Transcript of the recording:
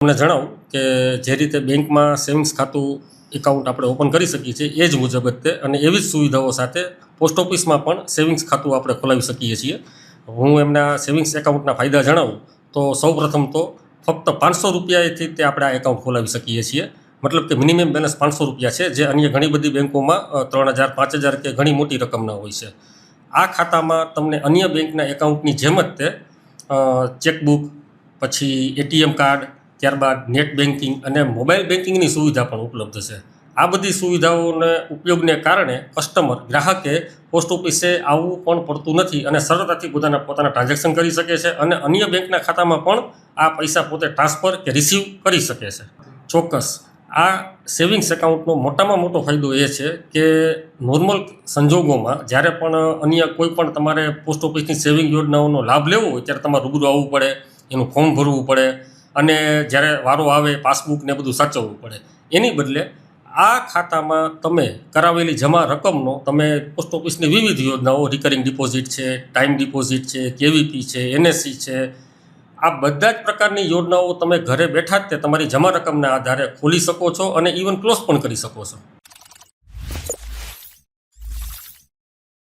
તમને જણાવું કે જે રીતે બેંકમાં સેવિંગ્સ ખાતું એકાઉન્ટ આપણે ઓપન કરી શકીએ છીએ, એ જ મુજબ તે અને એવી જ સુવિધાઓ સાથે પોસ્ટ ઓફિસમાં પણ સેવિંગ્સ ખાતું આપણે ખોલાવી શકીએ છીએ. હું એમના સેવિંગ્સ એકાઉન્ટના ફાયદા જણાવું તો સૌપ્રથમ તો ફક્ત પાંચસો રૂપિયાથી તે આપણે આ એકાઉન્ટ ખોલાવી શકીએ છીએ. મતલબ કે મિનિમમ બેલેન્સ પાંચસો રૂપિયા છે, જે અન્ય ઘણી બધી બેંકોમાં ત્રણ હજાર, પાંચ હજાર કે ઘણી મોટી રકમના હોય છે. આ ખાતામાં તમને અન્ય બેંકના એકાઉન્ટની જેમ જ તે ચેકબુક, પછી એટીએમ કાર્ડ ત્યારબાદ નેટ બેન્કિંગ અને મોબાઈલ બેન્કિંગની સુવિધા પણ ઉપલબ્ધ છે. આ બધી સુવિધાઓને ઉપયોગને કારણે કસ્ટમર, ગ્રાહકે પોસ્ટ ઓફિસે આવવું પણ પડતું નથી અને સરળતાથી પોતાના પોતાના ટ્રાન્ઝેક્શન કરી શકે છે અને અન્ય બેંકના ખાતામાં પણ આ પૈસા પોતે ટ્રાન્સફર કે રિસીવ કરી શકે છે. ચોક્કસ, આ સેવિંગ્સ એકાઉન્ટનો મોટામાં મોટો ફાયદો એ છે કે નોર્મલ સંજોગોમાં જ્યારે પણ અન્ય કોઈ પણ તમારે પોસ્ટ ઓફિસની સેવિંગ યોજનાઓનો લાભ લેવો હોય ત્યારે તમારે રૂબરૂ આવવું પડે, એનું ફોર્મ ભરવું પડે અને જ્યારે વારો આવે પાસબુક ને બધું સાચવવું પડે. એની બદલે આ ખાતામાં તમે કરાવેલી જમા રકમનો તમે પોસ્ટ ઓફિસની વિવિધ યોજનાઓ રિકરિંગ ડિપોઝિટ છે ટાઈમ ડિપોઝિટ છે કેવીપી છે એનએસસી છે, આ બધા જ પ્રકારની યોજનાઓ તમે ઘરે બેઠા જ તે તમારી જમા રકમના આધારે ખોલી શકો છો અને ઇવન ક્લોઝ પણ કરી શકો છો.